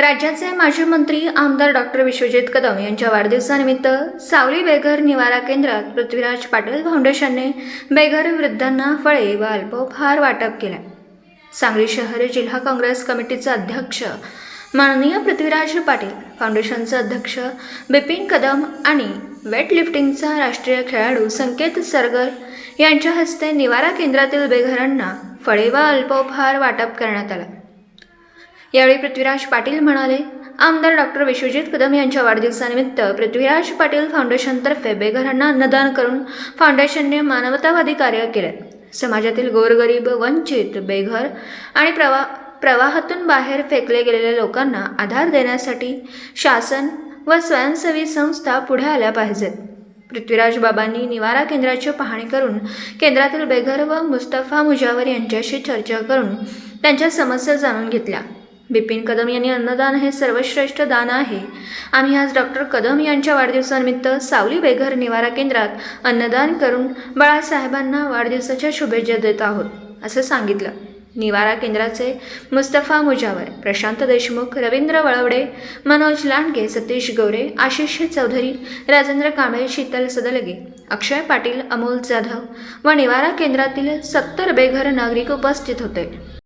राज्याचे माजी मंत्री आमदार डॉक्टर विश्वजित कदम यांच्या वाढदिवसानिमित्त सावली बेघर निवारा केंद्रात पृथ्वीराज पाटील फाउंडेशनने बेघर वृद्धांना फळे व अल्पोपहार वाटप केला. सांगली शहर जिल्हा काँग्रेस कमिटीचा अध्यक्ष माननीय पृथ्वीराज पाटील फाउंडेशनचे अध्यक्ष बिपिन कदम आणि वेटलिफ्टिंगचा राष्ट्रीय खेळाडू संकेत सरगर यांच्या हस्ते निवारा केंद्रातील बेघरांना फळे व अल्पोपहार वाटप करण्यात आला. यावेळी पृथ्वीराज पाटील म्हणाले आमदार डॉक्टर विश्वजित कदम यांच्या वाढदिवसानिमित्त पृथ्वीराज पाटील फाउंडेशनतर्फे बेघरांना अन्नदान करून फाउंडेशनने मानवतावादी कार्य केले. समाजातील गोरगरीब वंचित बेघर आणि प्रवा प्रवाहातून बाहेर फेकले गेलेल्या लोकांना आधार देण्यासाठी शासन व स्वयंसेवी संस्था पुढे आल्या पाहिजेत. पृथ्वीराज बाबांनी निवारा केंद्राची पाहणी करून केंद्रातील बेघर व मुस्तफा मुजावर यांच्याशी चर्चा करून त्यांच्या समस्या जाणून घेतल्या. बिपिन कदम यांनी अन्नदान हे सर्वश्रेष्ठ दान आहे. आम्ही आज डॉक्टर कदम यांच्या वाढदिवसानिमित्त सावली बेघर निवारा केंद्रात अन्नदान करून बाळासाहेबांना वाढदिवसाच्या शुभेच्छा देत आहोत असं सांगितलं. निवारा केंद्राचे मुस्तफा मुजावर प्रशांत देशमुख रवींद्र वळवडे मनोज लांडगे सतीश गौरे आशिष चौधरी राजेंद्र कांबळे शीतल सदलगे अक्षय पाटील अमोल जाधव व निवारा केंद्रातील सत्तर बेघर नागरिक उपस्थित होते.